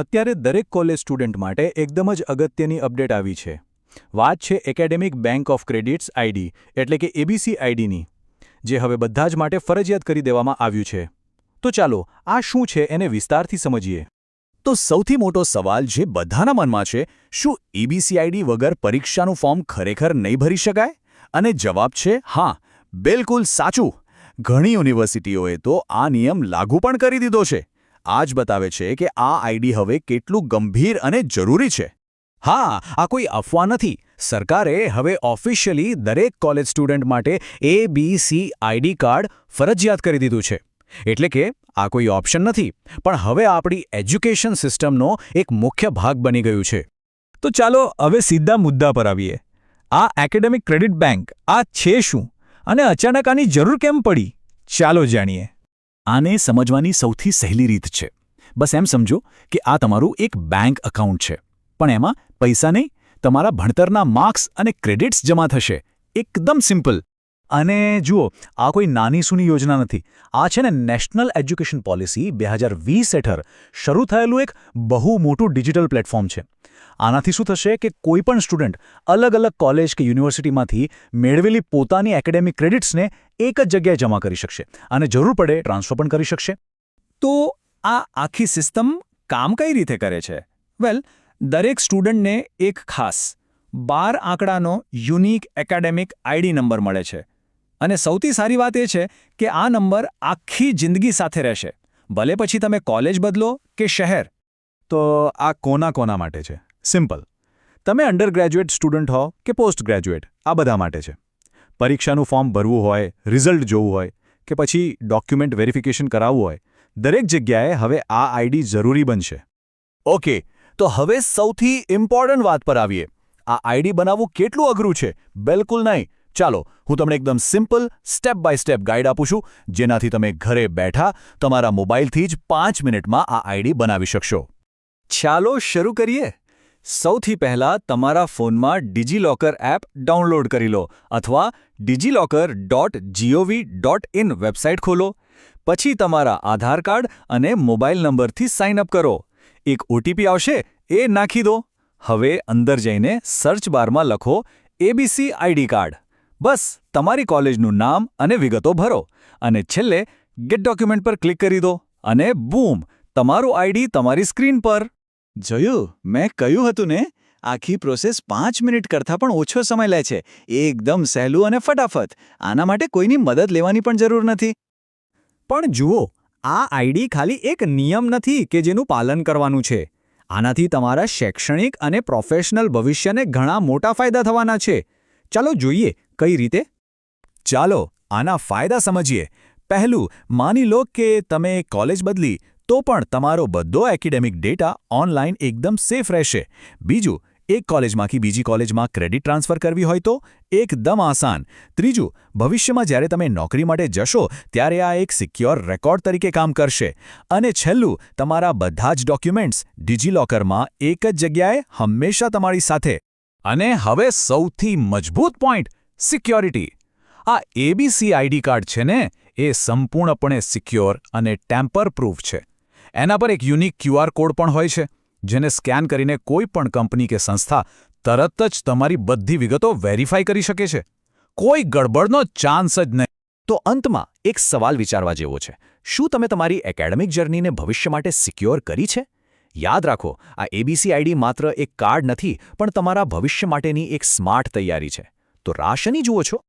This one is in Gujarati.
અત્યારે દરેક કોલેજ સ્ટુડન્ટ માટે એકદમ જ અગત્યની અપડેટ આવી છે. વાત છે academic bank of credits ID એટલે કે એબીસી આઈડીની જે હવે બધા જ માટે ફરજિયાત કરી દેવામાં આવ્યું છે. તો ચાલો, આ શું છે એને વિસ્તારથી સમજીએ. તો સૌથી મોટો સવાલ જે બધાના મનમાં છે, શું ઈબીસીઆઈડી વગર પરીક્ષાનું ફોર્મ ખરેખર નહીં ભરી શકાય? અને જવાબ છે, હા, બિલકુલ સાચું. ઘણી યુનિવર્સિટીઓએ તો આ નિયમ લાગુ પણ કરી દીધો છે. આ જ બતાવે છે કે આ આઈડી હવે કેટલું ગંભીર અને જરૂરી છે. હા, આ કોઈ અફવા નથી. સરકારે હવે ઓફિશિયલી દરેક કોલેજ સ્ટુડન્ટ માટે A B C ID card ફરજિયાત કરી દીધું છે. એટલે કે આ કોઈ ઓપ્શન નથી. પણ હવે આપણી એજ્યુકેશન સિસ્ટમનો એક મુખ્ય ભાગ બની ગયું છે. તો ચાલો હવે સીધા મુદ્દા પર આવીએ. આ એકેડેમિક ક્રેડિટ બેંક આ છે શું? અને અચાનક આની જરૂર કેમ પડી? ચાલો જાણીએ. આને સમજવાની સૌથી સહેલી રીત છે. બસ એમ સમજો કે આ તમારું એક બેંક એકાઉન્ટ છે. પણ એમાં પૈસા નહીં, તમારા ભણતરના માર્ક્સ અને ક્રેડિટ્સ જમા થશે. એકદમ સિમ્પલ અને જુઓ, આ કોઈ નાની સૂની યોજના નથી. આ છે ને નેશનલ એજ્યુકેશન પોલિસી બે હજાર વીસ હેઠળ શરૂ થયેલું એક બહુ મોટું ડિજિટલ પ્લેટફોર્મ છે. આનાથી શું થશે કે કોઈ પણ સ્ટુડન્ટ અલગ અલગ કોલેજ કે યુનિવર્સિટીમાંથી મેળવેલી પોતાની એકેડેમિક ક્રેડિટ્સને એક જ જગ્યાએ જમા કરી શકશે અને જરૂર પડે ટ્રાન્સફર પણ કરી શકશે. તો આ આખી સિસ્ટમ કામ કઈ રીતે કરે છે? વેલ, દરેક સ્ટુડન્ટને એક ખાસ, બાર આંકડાનો યુનિક એકેડેમિક આઈડી નંબર મળે છે. અને સૌથી સારી વાત એ છે કે આ નંબર આખી જિંદગી સાથે રહેશે. ભલે પછી તમે કોલેજ બદલો કે શહેર. તો આ કોના કોના માટે છે? સિમ્પલ. તમે અંડર ગ્રેજ્યુએટ સ્ટુડન્ટ હો કે પોસ્ટ ગ્રેજ્યુએટ આ બધા માટે છે. પરીક્ષાનું ફોર્મ ભરવું હોય, રિઝલ્ટ જોવું હોય, કે પછી ડોક્યુમેન્ટ વેરિફિકેશન કરાવવું હોય, દરેક જગ્યાએ હવે આ આઈડી જરૂરી બનશે. ઓકે, તો હવે સૌથી ઇમ્પોર્ટન્ટ વાત પર આવીએ. આ આઈડી બનાવવું કેટલું અઘરું છે? બિલકુલ નહીં. ચાલો, હું તમને એકદમ simple, step by step guide આપું છું, જેનાથી તમે ઘરે બેઠા તમારા મોબાઈલથી જ પાંચ મિનિટમાં આ આઈડી બનાવી શકશો. ચાલો શરૂ કરીએ. સૌથી પહેલા તમારા ફોનમાં ડિજિલોકર એપ ડાઉનલોડ કરી લો અથવા DigiLocker dot gov dot in website ખોલો. પછી તમારા આધાર કાર્ડ અને મોબાઈલ નંબરથી સાઇન અપ કરો. એક ઓટીપી આવશે, એ નાખી દો. હવે અંદર જઈને સર્ચ બારમાં લખો એબીસી આઈડી કાર્ડ બસ, તમારી કોલેજનું નામ અને વિગતો ભરો અને છેલ્લે ગેટ ડોક્યુમેન્ટ પર ક્લિક કરી દો અને બૂમ, તમારું આઈડી તમારી સ્ક્રીન પર. જોયું, મેં કહ્યું હતું ને, આખી પ્રોસેસ પાંચ મિનિટ કરતાં પણ ઓછો સમય લે છે. એકદમ સહેલું અને ફટાફટ. આના માટે કોઈની મદદ લેવાની પણ જરૂર નથી. પણ જુઓ, આ આઈડી ખાલી એક નિયમ નથી કે જેનું પાલન કરવાનું છે. આનાથી તમારા શૈક્ષણિક અને પ્રોફેશનલ ભવિષ્યને ઘણા મોટા ફાયદા થવાના છે. ચાલો જોઈએ કઈ રીતે? ચાલો, આના ફાયદા સમજીએ. પહેલું, માની લો કે તમે કોલેજ બદલી, તો પણ તમારો બધો એકેડેમિક ડેટા ઓનલાઈન એકદમ સેફ રહેશે. બીજું, એક કોલેજમાંથી બીજી કોલેજમાં ક્રેડિટ ટ્રાન્સફર કરવી હોય તો એકદમ આસાન. ત્રીજું, ભવિષ્યમાં જ્યારે તમે નોકરી માટે જશો, ત્યારે આ એક સિક્યોર રેકોર્ડ તરીકે કામ કરશે. અને છેલ્લું, તમારા બધા જ ડોક્યુમેન્ટ્સ ડિજિલોકરમાં એક જ જગ્યાએ હંમેશા તમારી સાથે. અને હવે સૌથી મજબૂત પોઈન્ટ સિક્યોરિટી. આ એબીસી આઈડી કાર્ડ છે ને, એ સંપૂર્ણપણે સિક્યોર અને ટેમ્પર પ્રૂફ છે. એના પર એક યુનિક ક્યુઆર કોડ પણ હોય છે, જેને સ્કેન કરીને કોઈ પણ કંપની કે સંસ્થા તરત જ તમારી બધી વિગતો વેરીફાઈ કરી શકે છે. કોઈ ગડબડનો ચાન્સ જ નહીં. તો અંતમાં એક સવાલ વિચારવા જેવો છે. શું તમે તમારી એકેડેમિક જર્નીને ભવિષ્ય માટે સિક્યોર કરી છે? યાદ રાખો, આ એબીસી આઈડી માત્ર એક કાર્ડ નથી, પણ તમારા ભવિષ્ય માટેની એક સ્માર્ટ તૈયારી છે. તો રાશની જુઓ છો.